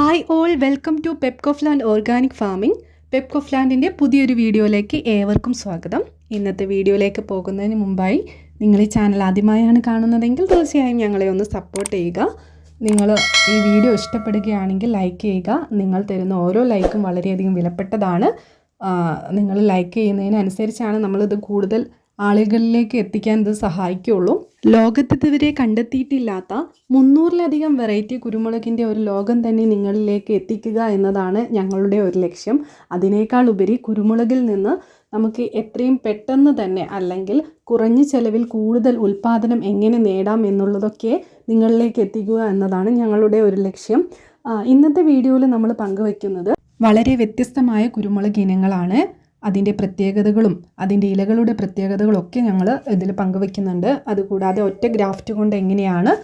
Hi all welcome to പെപ്കോഫ്ലാൻഡ് organic farming പെപ്കോഫ്ലാൻഡിന്റെ പുതിയൊരു വീഡിയോയിലേക്ക് ഏവർക്കും സ്വാഗതം. ഇന്നത്തെ വീഡിയോയിലേക്ക് പോകുന്നതിന് മുമ്പായി നിങ്ങൾ ഈ ചാനൽ ആദ്യമായാണ് കാണുന്നതെങ്കിൽ തീർച്ചയായും ഞങ്ങളെ ഒന്ന് സപ്പോർട്ട് ചെയ്യുക. നിങ്ങൾ ഈ വീഡിയോ ഇഷ്ടപ്പെടുകയാണെങ്കിൽ ലൈക്ക് ചെയ്യുക. നിങ്ങൾ തരുന്ന ഓരോ ലൈക്കും വളരെയധികം വിലപ്പെട്ടതാണ്. നിങ്ങൾ ലൈക്ക് ചെയ്യുന്നതിനനുസരിച്ചാണ് നമ്മളിത് കൂടുതൽ ആളുകളിലേക്ക് എത്തിക്കാൻ ഇത് സഹായിക്കുള്ളൂ ലോകത്ത് ഇതുവരെ കണ്ടെത്തിയിട്ടില്ലാത്ത മുന്നൂറിലധികം വെറൈറ്റി കുരുമുളകിന്റെ ഒരു ലോകം തന്നെ നിങ്ങളിലേക്ക് എത്തിക്കുക എന്നതാണ് ഞങ്ങളുടെ ഒരു ലക്ഷ്യം. അതിനേക്കാൾ ഉപരി കുരുമുളകിൽ നിന്ന് നമുക്ക് എത്രയും പെട്ടെന്ന് തന്നെ അല്ലെങ്കിൽ കുറഞ്ഞ ചെലവിൽ കൂടുതൽ ഉൽപ്പാദനം എങ്ങനെ നേടാം എന്നുള്ളതൊക്കെ നിങ്ങളിലേക്ക് എത്തിക്കുക എന്നതാണ് ഞങ്ങളുടെ ഒരു ലക്ഷ്യം. ഇന്നത്തെ വീഡിയോയിൽ നമ്മൾ പങ്കുവയ്ക്കുന്നത് വളരെ വ്യത്യസ്തമായ കുരുമുളക് ഇനങ്ങളാണ്. അതിന്റെ പ്രത്യേകതകളും അതിന്റെ ഇലകളുടെ പ്രത്യേകതകളൊക്കെ ഞങ്ങൾ ഇതിൽ പങ്കുവെക്കുന്നുണ്ട് അതുകൂടാതെ ഒറ്റ ഗ്രാഫ്റ്റ് കൊണ്ട് എങ്ങനെയാണ്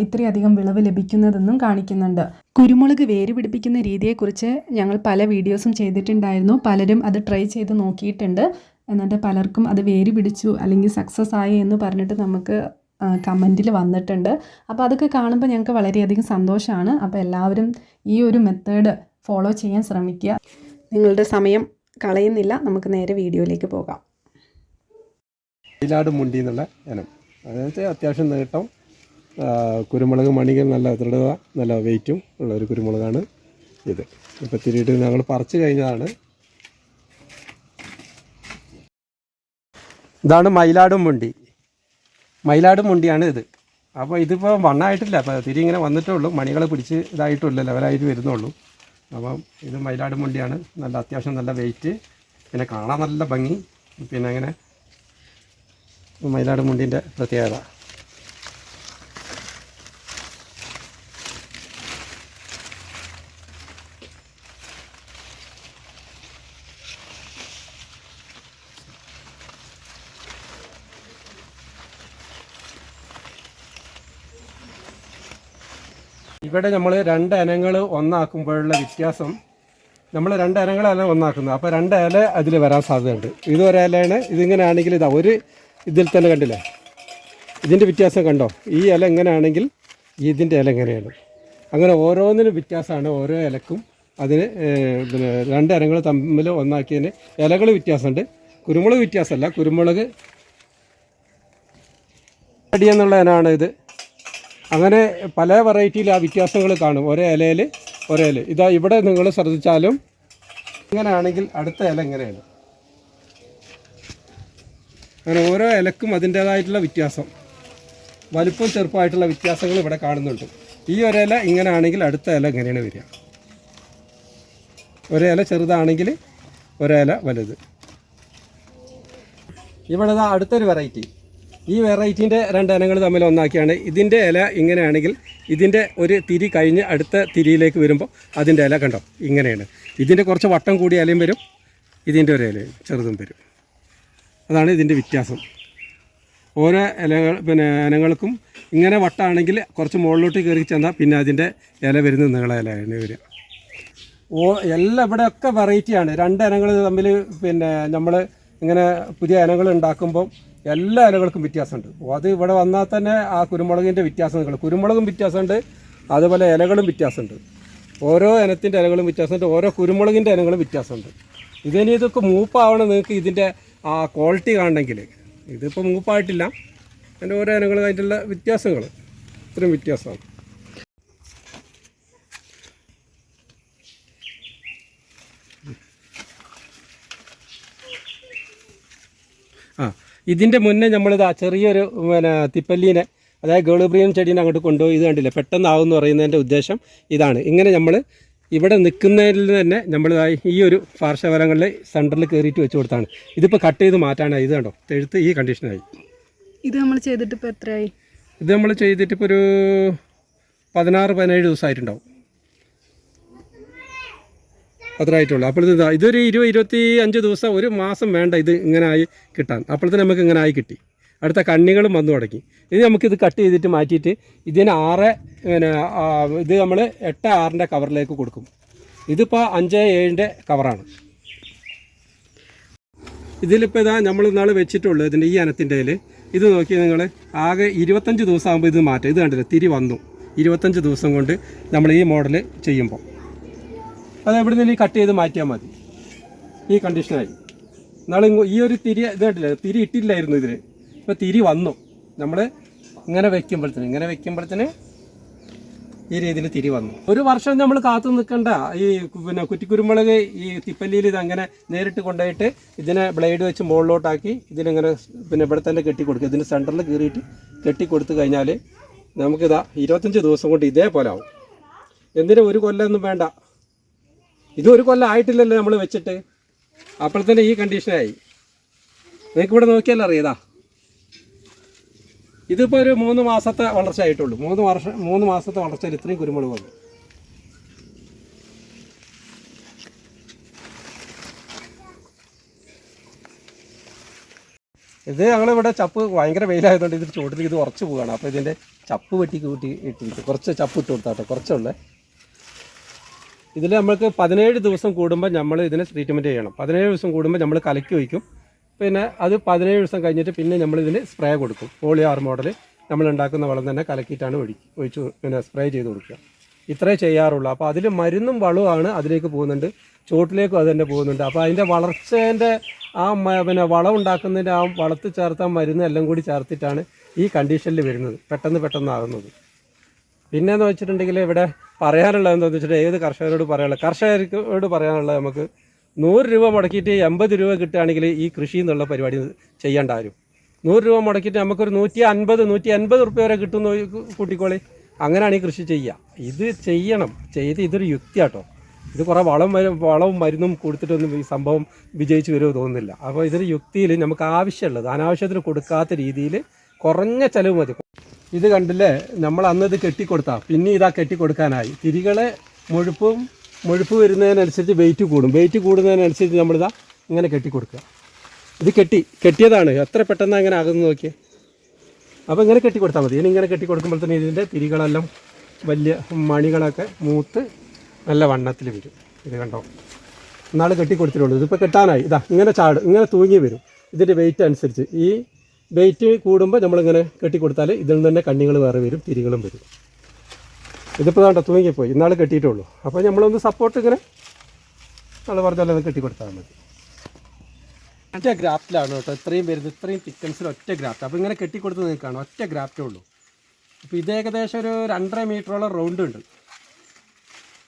ഇത്രയധികം വിളവ് ലഭിക്കുന്നതെന്നും കാണിക്കുന്നുണ്ട്. കുരുമുളക് വേര് പിടിപ്പിക്കുന്ന രീതിയെക്കുറിച്ച് ഞങ്ങൾ പല വീഡിയോസും ചെയ്തിട്ടുണ്ടായിരുന്നു. പലരും അത് ട്രൈ ചെയ്ത് നോക്കിയിട്ടുണ്ട്. എന്നിട്ട് പലർക്കും അത് വേര് പിടിച്ചു അല്ലെങ്കിൽ സക്സസ് ആയി എന്ന് പറഞ്ഞിട്ട് നമുക്ക് കമന്റിൽ വന്നിട്ടുണ്ട്. അപ്പോൾ അതൊക്കെ കാണുമ്പോൾ ഞങ്ങൾക്ക് വളരെയധികം സന്തോഷമാണ്. അപ്പോൾ എല്ലാവരും ഈ ഒരു മെത്തേഡ് ഫോളോ ചെയ്യാൻ ശ്രമിക്കുക. നിങ്ങളുടെ സമയം കളയുന്നില്ല. നമുക്ക് നേരെ വീഡിയോയിലേക്ക് പോകാം. ഇലാട് മുണ്ടി എന്നുള്ള ഇനം. അതായത് അത്യാവശ്യം നേട്ടം കുരുമുളക് മണികൾ നല്ല ദൃഢത നല്ല വെയിറ്റും ഉള്ള ഒരു കുരുമുളകാണ് ഇത്. ഇപ്പോൾ തിരിയിട്ട് ഞങ്ങൾ പറിച്ചു കഴിഞ്ഞതാണ്. ഇതാണ് മയിലാടും മുണ്ടി. മയിലാടും മുണ്ടിയാണ് ഇത്. അപ്പോൾ ഇതിപ്പോൾ വണ്ണായിട്ടില്ല. അപ്പോൾ തിരി ഇങ്ങനെ വന്നിട്ടേ ഉള്ളൂ. മണികൾ പിടിച്ച് ഇതായിട്ടില്ല ലെവലായിട്ട് വരുന്നുള്ളൂ അപ്പം ഇത് മയിലാടും മുണ്ടിയാണ്. നല്ല അത്യാവശ്യം നല്ല വെയിറ്റ് പിന്നെ കാണാൻ നല്ല ഭംഗി. പിന്നെ അങ്ങനെ മയിലാട് മുണ്ടിന്റെ പ്രത്യേകത. ഇവിടെ നമ്മൾ രണ്ട് ഇനങ്ങൾ ഒന്നാക്കുമ്പോഴുള്ള വ്യത്യാസം നമ്മൾ രണ്ട് ഇനങ്ങളല്ല ഒന്നാക്കുന്നത്. അപ്പോൾ രണ്ട് ഇല അതിൽ വരാൻ സാധ്യതയുണ്ട്. ഇത് ഒരു ഇലയാണ് ഇതിങ്ങനെ ആണെങ്കിൽ ഇതാ ഒരു ഇതിൽ തന്നെ കണ്ടില്ലേ? ഇതിന്റെ വ്യത്യാസം കണ്ടോ? ഈ ഇല എങ്ങനെയാണെങ്കിൽ ഇതിന്റെ ഇല എങ്ങനെയാണ് അങ്ങനെ ഓരോന്നിനും വ്യത്യാസമാണ് ഓരോ ഇലക്കും അതിന് പിന്നെ രണ്ട് ഇനങ്ങൾ തമ്മിൽ ഒന്നാക്കിയതിന് ഇലകൾ വ്യത്യാസമുണ്ട്. കുരുമുളക് വ്യത്യാസമല്ല കുരുമുളക് അടി എന്നുള്ള ഇനമാണ് ഇത്. അങ്ങനെ പല വെറൈറ്റിയിൽ ആ വ്യത്യാസങ്ങൾ കാണും. ഒരേ ഇലയിൽ ഒരേ ഇല. ഇതാ ഇവിടെ നിങ്ങൾ ശ്രദ്ധിച്ചാലും ഇങ്ങനെയാണെങ്കിൽ അടുത്ത ഇല ഇങ്ങനെയാണ്. അങ്ങനെ ഓരോ ഇലക്കും അതിന്റേതായിട്ടുള്ള വ്യത്യാസം. വലുപ്പം ചെറുപ്പമായിട്ടുള്ള വ്യത്യാസങ്ങൾ ഇവിടെ കാണുന്നുണ്ട്. ഈ ഒരു ഇല ഇങ്ങനെയാണെങ്കിൽ അടുത്ത ഇല എങ്ങനെയാണ് വരിക. ഇല ചെറുതാണെങ്കിൽ ഒരു ഇല വലുത്. ഇവിടെ അടുത്തൊരു വെറൈറ്റി ഈ വെറൈറ്റീന്റെ രണ്ട് ഇനങ്ങൾ തമ്മിൽ ഒന്നാക്കിയാണ്. ഇതിന്റെ ഇല ഇങ്ങനെയാണെങ്കിൽ ഇതിന്റെ ഒരു തിരി കഴിഞ്ഞ് അടുത്ത തിരിയിലേക്ക് വരുമ്പോൾ അതിന്റെ ഇല കണ്ടോ? ഇങ്ങനെയാണ്. ഇതിന്റെ കുറച്ച് വട്ടം കൂടിയ ഇലയും വരും. ഇതിന്റെ ഒരു ഇലയും ചെറുതും വരും. അതാണ് ഇതിന്റെ വ്യത്യാസം. ഓരോ ഇലകൾ പിന്നെ ഇനങ്ങൾക്കും ഇങ്ങനെ വട്ടാണെങ്കിൽ കുറച്ച് മുകളിലോട്ട് കയറി ചെന്നാൽ പിന്നെ അതിന്റെ ഇല വരുന്നത് നീള ഇലയാണ് വരിക. ഓ എല്ലാം ഇവിടെയൊക്കെ വെറൈറ്റിയാണ് രണ്ട് ഇനങ്ങൾ തമ്മിൽ പിന്നെ നമ്മൾ ഇങ്ങനെ പുതിയ ഇനങ്ങൾ ഉണ്ടാക്കുമ്പോൾ എല്ലാ ഇലകൾക്കും വ്യത്യാസമുണ്ട്. അത് ഇവിടെ വന്നാൽ തന്നെ ആ കുരുമുളകിന്റെ വ്യത്യാസം നിങ്ങൾ കുരുമുളകും വ്യത്യാസമുണ്ട് അതുപോലെ ഇലകളും വ്യത്യാസമുണ്ട്. ഓരോ ഇനത്തിന്റെ ഇലകളും വ്യത്യാസമുണ്ട് ഓരോ കുരുമുളകിന്റെ ഇനങ്ങളും വ്യത്യാസമുണ്ട്. ഇതിനി ഇതൊക്കെ മൂപ്പാവണം നിങ്ങൾക്ക് ഇതിന്റെ ആ ക്വാളിറ്റി കാണണമെങ്കിൽ. ഇതിപ്പോൾ മൂപ്പായിട്ടില്ല. അതിന്റെ ഓരോ ഇനങ്ങൾ അതിന്റെ വ്യത്യാസങ്ങൾ ഇത്രയും വ്യത്യാസമാണ് ആ ഇതിന്റെ മുന്നേ നമ്മളിതാ ചെറിയൊരു പിന്നെ തിപ്പല്ലീനെ അതായത് ഗോളിബ്രിയൻ ചെടീനെ അങ്ങോട്ട് കൊണ്ടുപോയി ഇത് കണ്ടില്ല? പെട്ടെന്നാവും എന്ന് പറയുന്നതിന്റെ ഉദ്ദേശം ഇതാണ്. ഇങ്ങനെ നമ്മൾ ഇവിടെ നിൽക്കുന്നതിൽ തന്നെ നമ്മൾ ഈ ഒരു പാർശ്വഫലങ്ങളിൽ സെന്ററിൽ കയറിയിട്ട് വെച്ച് കൊടുത്താണ്. ഇതിപ്പോൾ കട്ട് ചെയ്ത് മാറ്റാനായി. ഇത് കണ്ടോ? തെഴുത്ത് ഈ കണ്ടീഷനായി. ഇത് നമ്മൾ ചെയ്തിട്ട് ഇപ്പോൾ എത്രയായി? ഇത് നമ്മൾ ചെയ്തിട്ട് ഇപ്പോൾ ഒരു പതിനാറ് പതിനേഴ് ദിവസമായിട്ടുണ്ടാവും. അത്രയായിട്ടുള്ളൂ. അപ്പോഴത്തെ ഇതാ ഇതൊരു ഇരുപത് ഇരുപത്തി അഞ്ച് ദിവസം ഒരു മാസം വേണ്ട ഇത് ഇങ്ങനെ ആയി കിട്ടാൻ. അപ്പോഴത്തെ നമുക്ക് ഇങ്ങനെ ആയി കിട്ടി. അടുത്ത കണ്ണികളും വന്നു തുടങ്ങി. ഇത് നമുക്കിത് കട്ട് ചെയ്തിട്ട് മാറ്റിയിട്ട് ഇതിന് ആറ് പിന്നെ ഇത് നമ്മൾ എട്ട് ആറിന്റെ കവറിലേക്ക് കൊടുക്കും. ഇതിപ്പോൾ അഞ്ച് ഏഴിന്റെ കവറാണ്. ഇതിലിപ്പോൾ ഇതാ നമ്മൾ ഇന്നാൾ വെച്ചിട്ടുള്ളൂ ഇതിന്റെ ഈ അനത്തിന്റെ ഇത് നോക്കി നിങ്ങൾ ആകെ ഇരുപത്തഞ്ച് ദിവസം ആകുമ്പോൾ ഇത് മാറ്റാം. ഇത് കണ്ടില്ല? തിരി വന്നു. ഇരുപത്തഞ്ച് ദിവസം കൊണ്ട് നമ്മൾ ഈ മോഡൽ ചെയ്യുമ്പോൾ അത് എവിടെ നിന്ന് കട്ട് ചെയ്ത് മാറ്റിയാൽ മതി. ഈ കണ്ടീഷനായി നാളെ ഈ ഒരു തിരി ഇത് കണ്ടില്ല തിരി ഇട്ടില്ലായിരുന്നു ഇതിൽ ഇപ്പോൾ തിരി വന്നു. നമ്മൾ ഇങ്ങനെ വെക്കുമ്പോഴത്തേന് ഇങ്ങനെ വെക്കുമ്പോഴത്തേന് ഈ രീതിയിൽ തിരി വന്നു. ഒരു വർഷം നമ്മൾ കാത്തു നിൽക്കണ്ട. ഈ പിന്നെ കുറ്റിക്കുരുമുളക് ഈ തിപ്പല്ലിയിൽ ഇത് അങ്ങനെ നേരിട്ട് കൊണ്ടുപോയിട്ട് ഇതിനെ ബ്ലേഡ് വെച്ച് മുകളിലോട്ടാക്കി ഇതിനിങ്ങനെ പിന്നെ ഇവിടെ തന്നെ കെട്ടി കൊടുക്കുക ഇതിന് സെന്ററിൽ കീറിയിട്ട് കെട്ടി കൊടുത്തു കഴിഞ്ഞാൽ നമുക്കിതാ ഇരുപത്തഞ്ച് ദിവസം കൊണ്ട് ഇതേപോലെ ആവും. എന്തിനും ഒരു കൊല്ലമൊന്നും വേണ്ട? ഇത് ഒരു കൊല്ലം ആയിട്ടില്ലല്ലോ നമ്മൾ വെച്ചിട്ട്. അപ്പോൾ തന്നെ ഈ കണ്ടീഷനായി നിങ്ങൾക്ക് ഇവിടെ നോക്കിയാലോ അറിയതാ ഇതിപ്പോൾ ഒരു മൂന്ന് മാസത്തെ വളർച്ച ആയിട്ടുള്ളൂ. മൂന്ന് വർഷം മൂന്ന് മാസത്തെ വളർച്ചയിൽ ഇത്രയും കുരുമുളക് വന്നു. ഇത് ഞങ്ങളിവിടെ ചപ്പ് ഭയങ്കര വെയിലായതുകൊണ്ട് ഇതിന്റെ ചുവട്ടിലേക്ക് ഇത് ഉറച്ചു പോവുകയാണ്. അപ്പോൾ ഇതിന്റെ ചപ്പ് വെട്ടി കൂട്ടി ഇട്ടിരിക്കും. കുറച്ച് ചപ്പ് ഇട്ട് കൊടുത്താട്ടോ കുറച്ചുള്ളേ ഇതിൽ നമ്മൾക്ക് പതിനേഴ് ദിവസം കൂടുമ്പോൾ നമ്മൾ ഇതിനെ ട്രീറ്റ്മെന്റ് ചെയ്യണം. പതിനേഴ് ദിവസം കൂടുമ്പോൾ നമ്മൾ കലക്കി വയ്ക്കും പിന്നെ അത് പതിനേഴ് ദിവസം കഴിഞ്ഞിട്ട് പിന്നെ നമ്മൾ ഇതിന് സ്പ്രേ കൊടുക്കും. പോളി ആർ മോഡൽ നമ്മൾ ഉണ്ടാക്കുന്ന വളം തന്നെ കലക്കിയിട്ടാണ് ഒഴിക്കുക ഒഴിച്ച് പിന്നെ സ്പ്രേ ചെയ്ത് കൊടുക്കുക. ഇത്രേ ചെയ്യാറുള്ളൂ. അപ്പോൾ അതിൽ മരുന്നും വളവുമാണ് അതിലേക്ക് പോകുന്നുണ്ട്. ചോട്ടിലേക്കും അത് തന്നെ പോകുന്നുണ്ട്. അപ്പോൾ അതിന്റെ വളർച്ചേന്റെ ആ പിന്നെ വളം ഉണ്ടാക്കുന്നതിന്റെ ആ വളത്ത് ചേർത്ത മരുന്ന് എല്ലാം കൂടി ചേർത്തിട്ടാണ് ഈ കണ്ടീഷനിൽ വരുന്നത്. പെട്ടെന്ന് പെട്ടെന്നാകുന്നത്. പിന്നെന്ന് വെച്ചിട്ടുണ്ടെങ്കിൽ ഇവിടെ പറയാനുള്ളത് എന്താണെന്ന് വെച്ചിട്ടുണ്ടെങ്കിൽ ഏത് കർഷകരോട് പറയാനുള്ളത്? കർഷകരോട് പറയാനുള്ളത് നമുക്ക് നൂറ് രൂപ മുടക്കിയിട്ട് എൺപത് രൂപ കിട്ടുകയാണെങ്കിൽ ഈ കൃഷി എന്നുള്ള പരിപാടി ചെയ്യേണ്ട ആരും നൂറ് രൂപ മുടക്കിയിട്ട് നമുക്കൊരു നൂറ്റി അൻപത് നൂറ്റി അൻപത് റുപ്യ വരെ കിട്ടുന്ന കൂട്ടിക്കോളി. അങ്ങനെയാണ് ഈ കൃഷി ചെയ്യുക. ഇത് ചെയ്യണം. ചെയ്ത് ഇതൊരു യുക്തിയാട്ടോ ഇത് കുറേ വളം വളവും മരുന്നും കൊടുത്തിട്ടൊന്നും ഈ സംഭവം വിജയിച്ചു വരുമോ തോന്നുന്നില്ല. അപ്പോൾ ഇതൊരു യുക്തിയിൽ നമുക്ക് ആവശ്യമുള്ളത് അനാവശ്യത്തിന് കൊടുക്കാത്ത രീതിയിൽ കുറഞ്ഞ ചിലവ് മതി. ഇത് കണ്ടില്ലേ? നമ്മൾ അന്ന് ഇത് കെട്ടിക്കൊടുത്താ. പിന്നെ ഇതാ കെട്ടിക്കൊടുക്കാനായി. തിരികളെ മുഴുപ്പും മുഴുപ്പ് വരുന്നതിനനുസരിച്ച് വെയിറ്റ് കൂടും. വെയിറ്റ് കൂടുന്നതിനനുസരിച്ച് നമ്മളിതാ ഇങ്ങനെ കെട്ടിക്കൊടുക്കുക. ഇത് കെട്ടി. കെട്ടിയതാണ്. എത്ര പെട്ടെന്ന് അങ്ങനെ ആകുന്നത് നോക്കിയേ. അപ്പോൾ ഇങ്ങനെ കെട്ടിക്കൊടുത്താൽ മതി. ഇനി ഇങ്ങനെ കെട്ടിക്കൊടുക്കുമ്പോൾ തന്നെ ഇതിന്റെ തിരികളെല്ലാം വലിയ മണികളൊക്കെ മൂത്ത് നല്ല വണ്ണത്തിൽ വരും. ഇത് കണ്ടോ? നാളെ കെട്ടിക്കൊടുത്തിട്ടുള്ളൂ. ഇതിപ്പോൾ കെട്ടാനായി. ഇതാ ഇങ്ങനെ ചാട് ഇങ്ങനെ തൂങ്ങി വരും. ഇതിന്റെ വെയിറ്റ് അനുസരിച്ച്. ഈ വെയിറ്റ് കൂടുമ്പോൾ നമ്മളിങ്ങനെ കെട്ടിക്കൊടുത്താൽ ഇതിൽ നിന്ന് തന്നെ കണ്ണികൾ വേറെ വരും തിരികളും വരും. ഇതിപ്പോൾ വേണ്ട തൂങ്ങിപ്പോയി. ഇന്നാൾ കെട്ടിയിട്ടുള്ളൂ അപ്പോൾ നമ്മളൊന്ന് സപ്പോർട്ട് ഇങ്ങനെ നമ്മൾ പറഞ്ഞാൽ അത് കെട്ടിക്കൊടുത്താൽ മതി. ഒറ്റ ഗ്രാഫ്റ്റിലാണ് കേട്ടോ ഇത്രയും വരുന്നത്. ഇത്രയും തിക്കൻസിൽ ഒറ്റ ഗ്രാഫ്റ്റ്. അപ്പോൾ ഇങ്ങനെ കെട്ടിക്കൊടുത്ത് നിൽക്കുകയാണ്. ഒറ്റ ഗ്രാഫ്റ്റേ ഉള്ളൂ. അപ്പോൾ ഇത് ഏകദേശം ഒരു രണ്ടര മീറ്ററോളം റൗണ്ട് ഉണ്ട്.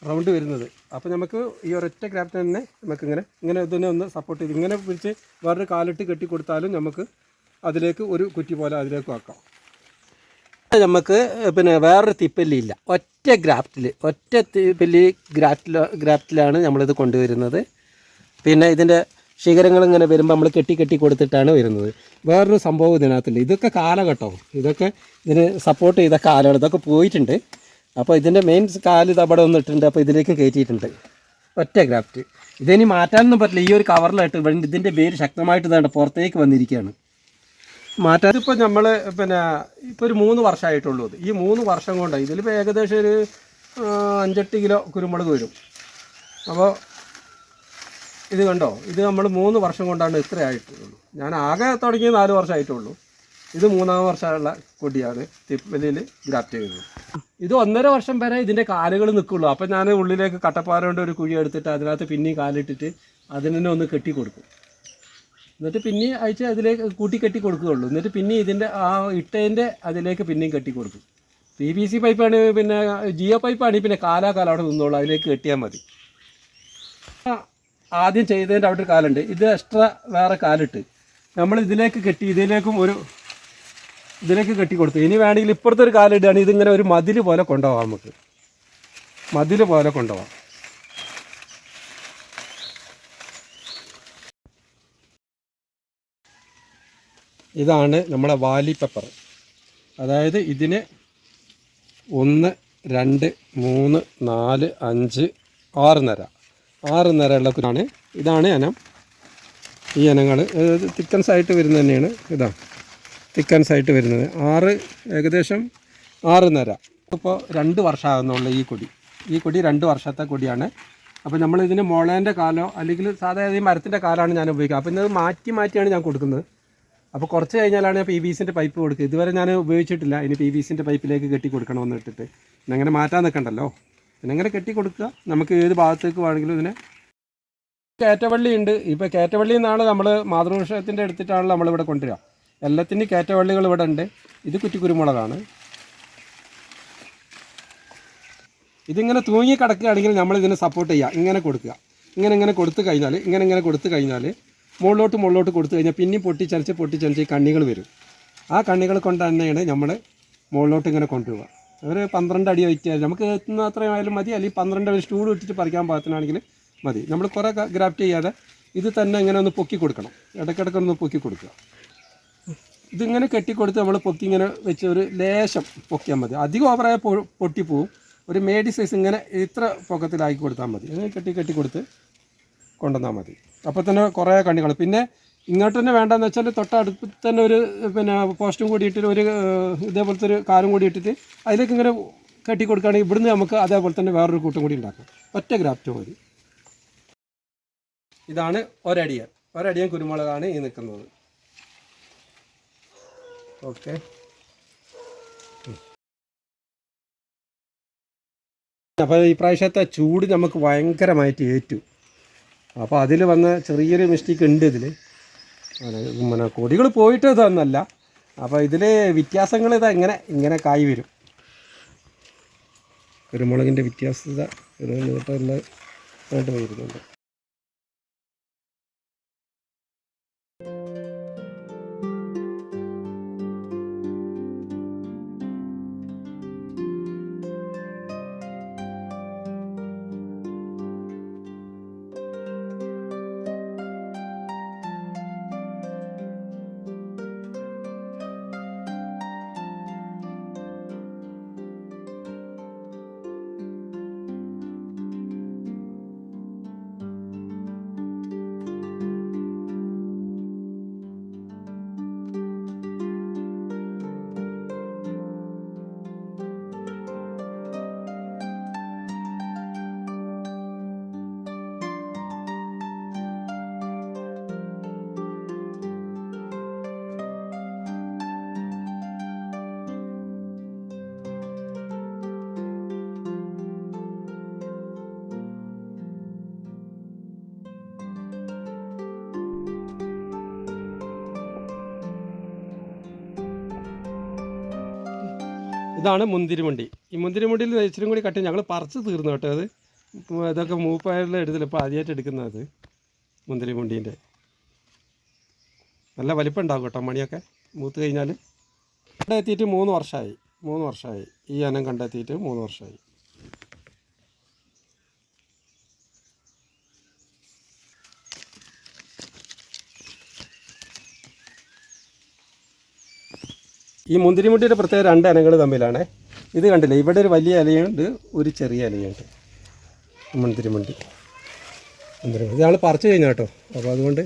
റൗണ്ട് വരുന്നത്. അപ്പോൾ നമുക്ക് ഈ ഒരൊറ്റ ഗ്രാഫ്റ്റ് തന്നെ നമുക്ക് ഇങ്ങനെ ഇങ്ങനെ ഇതിനെ ഒന്ന് സപ്പോർട്ട് ചെയ്ത് ഇങ്ങനെ പിടിച്ച് വേറൊരു കാലിട്ട് കെട്ടിക്കൊടുത്താലും നമുക്ക് അതിലേക്ക് ഒരു കുറ്റി പോലെ അതിലേക്ക് ആക്കാം നമുക്ക് പിന്നെ വേറൊരു തിപ്പല്ലി ഇല്ല. ഒറ്റ ഗ്രാഫ്റ്റിൽ ഒറ്റ തിപ്പല്ലി ഗ്രാഫ്റ്റിൽ ഗ്രാഫ്റ്റിലാണ് നമ്മളിത് കൊണ്ടുവരുന്നത്. പിന്നെ ഇതിന്റെ ശിഖരങ്ങൾ ഇങ്ങനെ വരുമ്പോൾ നമ്മൾ കെട്ടി കെട്ടി കൊടുത്തിട്ടാണ് വരുന്നത്. വേറൊരു സംഭവം ഇതിനകത്തില്ല ഇതൊക്കെ കാലഘട്ടം. ഇതൊക്കെ ഇതിന് സപ്പോർട്ട് ചെയ്ത കാലമാണ് ഇതൊക്കെ പോയിട്ടുണ്ട്. അപ്പോൾ ഇതിന്റെ മെയിൻ കാൽ ഇത് അവിടെ വന്നിട്ടുണ്ട് അപ്പോൾ ഇതിലേക്കും കയറ്റിയിട്ടുണ്ട്. ഒറ്റ ഗ്രാഫ്റ്റ്. ഇതിനി മാറ്റാനൊന്നും പറ്റില്ല. ഈ ഒരു കവറിലായിട്ട് ഇതിന്റെ പേര് ശക്തമായിട്ട് ഇതാണ്ട് പുറത്തേക്ക് വന്നിരിക്കുകയാണ്. മാറ്റാൻ ഇപ്പോൾ നമ്മൾ പിന്നെ ഇപ്പോൾ ഒരു മൂന്ന് വർഷമായിട്ടുള്ളൂ ഈ മൂന്ന് വർഷം കൊണ്ട് ഇതിലിപ്പോൾ ഏകദേശം ഒരു അഞ്ചെട്ട് കിലോ കുരുമുളക് വരും. അപ്പോൾ ഇത് കണ്ടോ? ഇത് നമ്മൾ മൂന്ന് വർഷം കൊണ്ടാണ് ഇത്ര ആയിട്ടുള്ളൂ. ഞാൻ ആകെ തുടങ്ങി നാല് വർഷമായിട്ടുള്ളൂ. ഇത് മൂന്നാം വർഷമുള്ള കൊടിയാണ് തിപ്പലിയിൽ ഗ്രാഫ്റ്റ് ചെയ്യുന്നത്. ഇത് ഒന്നര വർഷം വരെ ഇതിന്റെ കാലുകൾ നിൽക്കുള്ളൂ. അപ്പം ഞാൻ ഉള്ളിലേക്ക് കട്ടപ്പാറ കൊണ്ട് ഒരു കുഴി എടുത്തിട്ട് അതിനകത്ത് പിന്നെയും കാലിട്ടിട്ട് അതിനെ ഒന്ന് കെട്ടി കൊടുക്കും എന്നിട്ട് പിന്നെ അയച്ച് അതിലേക്ക് കൂട്ടി കെട്ടി കൊടുക്കുകയുള്ളൂ. എന്നിട്ട് പിന്നെ ഇതിന്റെ ആ ഇട്ടതിന്റെ അതിലേക്ക് പിന്നെയും കെട്ടി കൊടുക്കും. പി വി സി പൈപ്പാണ് പിന്നെ ജിയോ പൈപ്പാണ് പിന്നെ കാലാകാലം അവിടെ നിന്നോളൂ. അതിലേക്ക് കെട്ടിയാൽ മതി. ആദ്യം ചെയ്തതിന്റെ അവിടെ ഒരു കാലുണ്ട്. ഇത് എക്സ്ട്രാ വേറെ കാലിട്ട് നമ്മൾ ഇതിലേക്ക് കെട്ടി ഇതിലേക്കും ഒരു ഇതിലേക്ക് കെട്ടി കൊടുത്തു. ഇനി വേണമെങ്കിൽ ഇപ്പുറത്തെ ഒരു കാലിടുകയാണ് ഇതിങ്ങനെ ഒരു മതിൽ പോലെ കൊണ്ടുപോകാം നമുക്ക്. മതിൽ പോലെ കൊണ്ടുപോകാം. ഇതാണ് നമ്മളെ വാലി പെപ്പർ അതായത് ഇതിന് ഒന്ന് രണ്ട് മൂന്ന് നാല് അഞ്ച് ആറ് നിര. ആറ് നിരയുള്ള കുരാണ് ഇതാണ് ഇനം. ഈ ഇനങ്ങൾ തിക്കൻസ് ആയിട്ട് വരുന്നത് തന്നെയാണ്. ഇതാണ് തിക്കൻസ് ആയിട്ട് വരുന്നത്. ആറ് ഏകദേശം ആറ് നിര. ഇപ്പോൾ രണ്ട് വർഷമാകുന്നുള്ള ഈ കൊടി. ഈ കൊടി രണ്ട് വർഷത്തെ കൊടിയാണ്. അപ്പോൾ നമ്മൾ ഇതിന് മുളേന്റെ കാലോ അല്ലെങ്കിൽ സാധാരണ ഈ മരത്തിന്റെ കാലമാണ് ഞാൻ ഉപയോഗിക്കുക. അപ്പോൾ ഇത് മാറ്റി മാറ്റിയാണ് ഞാൻ കൊടുക്കുന്നത്. അപ്പോൾ കുറച്ച് കഴിഞ്ഞാലാണ് ഞാൻ പി വി സിന്റെ പൈപ്പ് കൊടുക്കുക. ഇതുവരെ ഞാൻ ഉപയോഗിച്ചിട്ടില്ല. ഇനി പി വി സിന്റെ പൈപ്പിലേക്ക് കെട്ടി കൊടുക്കണമെന്ന് ഇട്ടിട്ട്. പിന്നെ അങ്ങനെ മാറ്റാൻ നിൽക്കണ്ടല്ലോ. പിന്നെ അങ്ങനെ കെട്ടി കൊടുക്കുക. നമുക്ക് ഏത് ഭാഗത്തേക്ക് വേണമെങ്കിലും ഇതിനെ കയറ്റവള്ളി ഉണ്ട് ഇപ്പോൾ കയറ്റവള്ളി നിന്നാണ് നമ്മൾ മാതൃവൃക്ഷത്തിന്റെ എടുത്തിട്ടാണല്ലോ നമ്മളിവിടെ കൊണ്ടുവരിക. എല്ലാത്തിന്റെയും കയറ്റവള്ളികൾ ഇവിടെ ഉണ്ട്. ഇത് കുറ്റിക്കുരുമുളകാണ്. ഇതിങ്ങനെ തൂങ്ങി കിടക്കുകയാണെങ്കിൽ നമ്മൾ ഇതിനെ സപ്പോർട്ട് ചെയ്യുക. ഇങ്ങനെ കൊടുക്കുക. ഇങ്ങനെ ഇങ്ങനെ കൊടുത്തു കഴിഞ്ഞാൽ ഇങ്ങനെ ഇങ്ങനെ കൊടുത്തു കഴിഞ്ഞാൽ മുകളിലോട്ട് മുകളിലോട്ട് കൊടുത്തു കഴിഞ്ഞാൽ പിന്നെയും പൊട്ടിച്ചരച്ച് പൊട്ടിച്ചരച്ച് ഈ കണ്ണികൾ വരും. ആ കണ്ണികൾ കൊണ്ട് തന്നെയാണ് നമ്മൾ മുകളിലോട്ട് ഇങ്ങനെ കൊണ്ടുപോവുക. ഒരു പന്ത്രണ്ട് അടി വയ്ക്കുക നമുക്ക് എത്തുന്ന അത്രയായാലും മതി. അല്ലെങ്കിൽ പന്ത്രണ്ട് അടി സ്റ്റൂൾ ഇട്ടിട്ട് പറിക്കാൻ പാകത്തിനാണെങ്കിൽ മതി. നമ്മൾ കുറേ ഗ്രാഫ്റ്റ് ചെയ്യാതെ ഇത് തന്നെ ഇങ്ങനെ ഒന്ന് പൊക്കി കൊടുക്കണം. ഇടയ്ക്കിടയ്ക്ക് ഒന്ന് പൊക്കി കൊടുക്കുക. ഇതിങ്ങനെ കെട്ടിക്കൊടുത്ത് നമ്മൾ പൊക്കി ഇങ്ങനെ വെച്ച് ഒരു ലേശം പൊക്കിയാൽ മതി. അധികം ഓവറായ പൊട്ടിപ്പോവും. ഒരു മേഡി സൈസ് ഇങ്ങനെ ഇത്ര പൊക്കത്തിലാക്കി കൊടുത്താൽ മതി. അങ്ങനെ കെട്ടി കെട്ടി കൊടുത്ത് കൊണ്ടുവന്നാൽ മതി. അപ്പോൾ തന്നെ കുറേ കണികൾ പിന്നെ ഇങ്ങോട്ട് തന്നെ വേണ്ടെന്ന് വെച്ചാൽ തൊട്ടടുത്ത് തന്നെ ഒരു പിന്നെ പോസ്റ്റും കൂടി ഇട്ടിട്ട് ഒരു ഇതേപോലത്തെ ഒരു കാലും കൂടി ഇട്ടിട്ട് അതിലേക്ക് ഇങ്ങനെ കെട്ടി കൊടുക്കുകയാണെങ്കിൽ ഇവിടുന്ന് നമുക്ക് അതേപോലെ തന്നെ വേറൊരു കൂട്ടം കൂടി ഉണ്ടാക്കാം. ഒറ്റ ഗ്രാഫ്റ്റ് മതി. ഇതാണ് ഒരടിയൻ. ഒരടിയൻ കുരുമുളകാണ് ഈ നിൽക്കുന്നത് ഓക്കെ. അപ്പോൾ ഈ പ്രാവശ്യത്തെ ചൂട് നമുക്ക് ഭയങ്കരമായിട്ട് ഏറ്റു. അപ്പോൾ അതിൽ വന്ന ചെറിയൊരു മിസ്റ്റേക്ക് ഉണ്ട് ഇതിൽ പിന്നെ കൊടികൾ പോയിട്ട് ഇതൊന്നല്ല. അപ്പോൾ ഇതിൽ വ്യത്യാസങ്ങൾ ഇതാ ഇങ്ങനെ ഇങ്ങനെ കായ് വരും. കുരുമുളകിന്റെ വ്യത്യാസത നീട്ടമുള്ള ആയിട്ട് വരുന്നുണ്ട്. ഇതാണ് മുന്തിരിമുണ്ടി. ഈ മുന്തിരിമുണ്ടിയിൽ ഇച്ചിരി കൂടി കട്ടി ഞങ്ങൾ പറിച്ച് തീർന്നു കേട്ടോ അത്. ഇതൊക്കെ മൂപ്പായുള്ള എടുത്തില്ല ഇപ്പോൾ ആദ്യമായിട്ട് എടുക്കുന്നത് മുന്തിരിമുണ്ടീന്റെ. നല്ല വലിപ്പം ഉണ്ടാകും കേട്ടോ മണിയൊക്കെ. മൂത്ത് കഴിഞ്ഞാൽ കണ്ടെത്തിയിട്ട് മൂന്ന് വർഷമായി. മൂന്ന് വർഷമായി. ഈ അനം കണ്ടെത്തിയിട്ട് മൂന്ന് വർഷമായി. ഈ മുന്തിരിമുട്ടിയുടെ പ്രത്യേക രണ്ട് ഇനങ്ങൾ തമ്മിലാണ്. ഇത് കണ്ടില്ലേ ഇവിടെ ഒരു വലിയ ഇലയുണ്ട് ഒരു ചെറിയ ഇലയുണ്ട് മുന്തിരിമുണ്ടി മുന്തിരിമുണ്ടി ഇതാണ് പറിച്ചു കഴിഞ്ഞ കേട്ടോ. അപ്പോൾ അതുകൊണ്ട്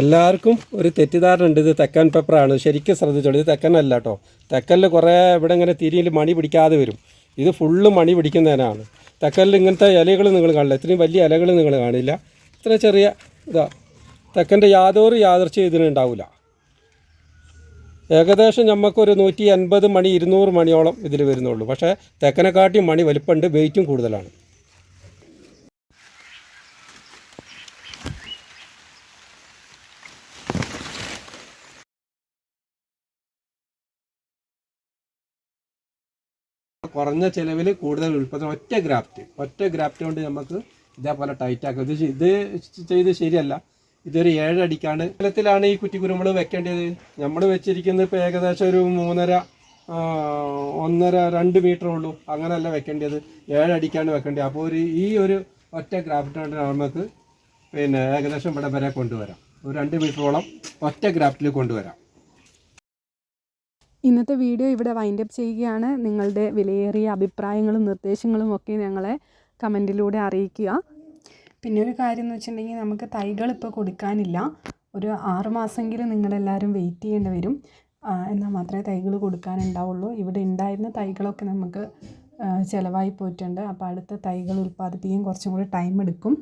എല്ലാവർക്കും ഒരു തെറ്റിദ്ധാരണ ഉണ്ട്. ഇത് തെക്കൻ പെപ്പറാണ് ശരിക്കും ശ്രദ്ധിച്ചോളൂ. ഇത് തെക്കനല്ല കേട്ടോ. തെക്കനിൽ കുറേ ഇവിടെ ഇങ്ങനെ തിരിയിൽ മണി പിടിക്കാതെ വരും. ഇത് ഫുള്ള് മണി പിടിക്കുന്നതിനാണ്. തെക്കനിൽ ഇങ്ങനത്തെ ഇലകൾ നിങ്ങൾ കാണില്ല ഇത്രയും വലിയ ഇലകൾ നിങ്ങൾ കാണില്ല. ഇത്ര ചെറിയ ഇതാ. തെക്കന്റെ യാതൊരു യാദർച്ഛയും ഇതിനുണ്ടാവില്ല ഏകദേശം നമുക്കൊരു നൂറ്റി അൻപത് മണി ഇരുന്നൂറ് മണിയോളം ഇതിൽ വരുന്നുള്ളൂ. പക്ഷേ തെക്കനെക്കാട്ടി മണി വലിപ്പമുണ്ട് വെയിറ്റും കൂടുതലാണ്. കുറഞ്ഞ ചിലവിൽ കൂടുതൽ ഉൽപ്പന്നം ഒറ്റ ഗ്രാഫ്റ്റ് ഒറ്റ ഗ്രാഫ്റ്റ് കൊണ്ട് നമുക്ക് ഇതേപോലെ ടൈറ്റാക്കാം. ഇത് ഇത് ചെയ്ത് ശരിയല്ല. ഇതൊരു ഏഴടിക്കാണ്. തലത്തിലാണ് ഈ കുറ്റി കുരുമുളക് വെക്കേണ്ടത്. നമ്മൾ വെച്ചിരിക്കുന്നത് ഇപ്പോൾ ഏകദേശം ഒരു മൂന്നര ഒന്നര രണ്ട് മീറ്റർ ഉള്ളൂ. അങ്ങനെയല്ല വെക്കേണ്ടത്. ഏഴടിക്കാണ് വെക്കേണ്ടത്. അപ്പോൾ ഒരു ഈ ഒരു ഒറ്റ ഗ്രാഫ്റ്റ് കൊണ്ട് നമുക്ക് പിന്നെ ഏകദേശം ഇവിടെ വരെ കൊണ്ടുവരാം. ഒരു രണ്ട് മീറ്ററോളം ഒറ്റ ഗ്രാഫ്റ്റിൽ കൊണ്ടുവരാം. ഇന്നത്തെ വീഡിയോ ഇവിടെ വൈൻഡ് അപ്പ് ചെയ്യുകയാണ്. നിങ്ങളുടെ വിലയേറിയ അഭിപ്രായങ്ങളും നിർദ്ദേശങ്ങളും ഒക്കെ ഞങ്ങളെ കമന്റിലൂടെ അറിയിക്കുക. പിന്നെ ഒരു കാര്യം എന്ന് വെച്ചിട്ടുണ്ടെങ്കിൽ നമുക്ക് തൈകൾ ഇപ്പോൾ കൊടുക്കാനില്ല. ഒരു ആറ് മാസമെങ്കിലും നിങ്ങളെല്ലാവരും വെയിറ്റ് ചെയ്യേണ്ടി വരും. എന്നാൽ മാത്രമേ തൈകൾ കൊടുക്കാനുണ്ടാവുള്ളൂ. ഇവിടെ ഉണ്ടായിരുന്ന തൈകളൊക്കെ നമുക്ക് ചിലവായി പോയിട്ടുണ്ട്. അപ്പോൾ അടുത്ത തൈകൾ ഉൽപ്പാദിപ്പിക്കാൻ കുറച്ചും കൂടി ടൈം എടുക്കും.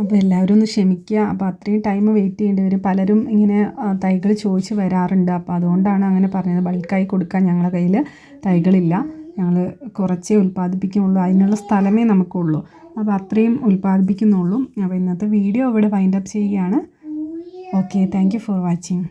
അപ്പോൾ എല്ലാവരും ഒന്ന് ക്ഷമിക്കുക. അപ്പോൾ അത്രയും ടൈം വെയിറ്റ് ചെയ്യേണ്ടി വരും. പലരും ഇങ്ങനെ തൈകൾ ചോദിച്ച് വരാറുണ്ട്. അപ്പോൾ അതുകൊണ്ടാണ് അങ്ങനെ പറഞ്ഞത്. ബൾക്കായി കൊടുക്കാൻ ഞങ്ങളുടെ കയ്യിൽ തൈകളില്ല. ഞങ്ങൾ കുറച്ചേ ഉൽപ്പാദിപ്പിക്കുന്നുള്ളൂ അതിനുള്ള സ്ഥലമേ നമുക്കുള്ളൂ. അപ്പോൾ അത്രയും ഉൽപ്പാദിപ്പിക്കുന്നുള്ളൂ. അപ്പോൾ ഇന്നത്തെ വീഡിയോ ഇവിടെ വൈൻഡപ്പ് ചെയ്യുകയാണ്. Okay thank for watching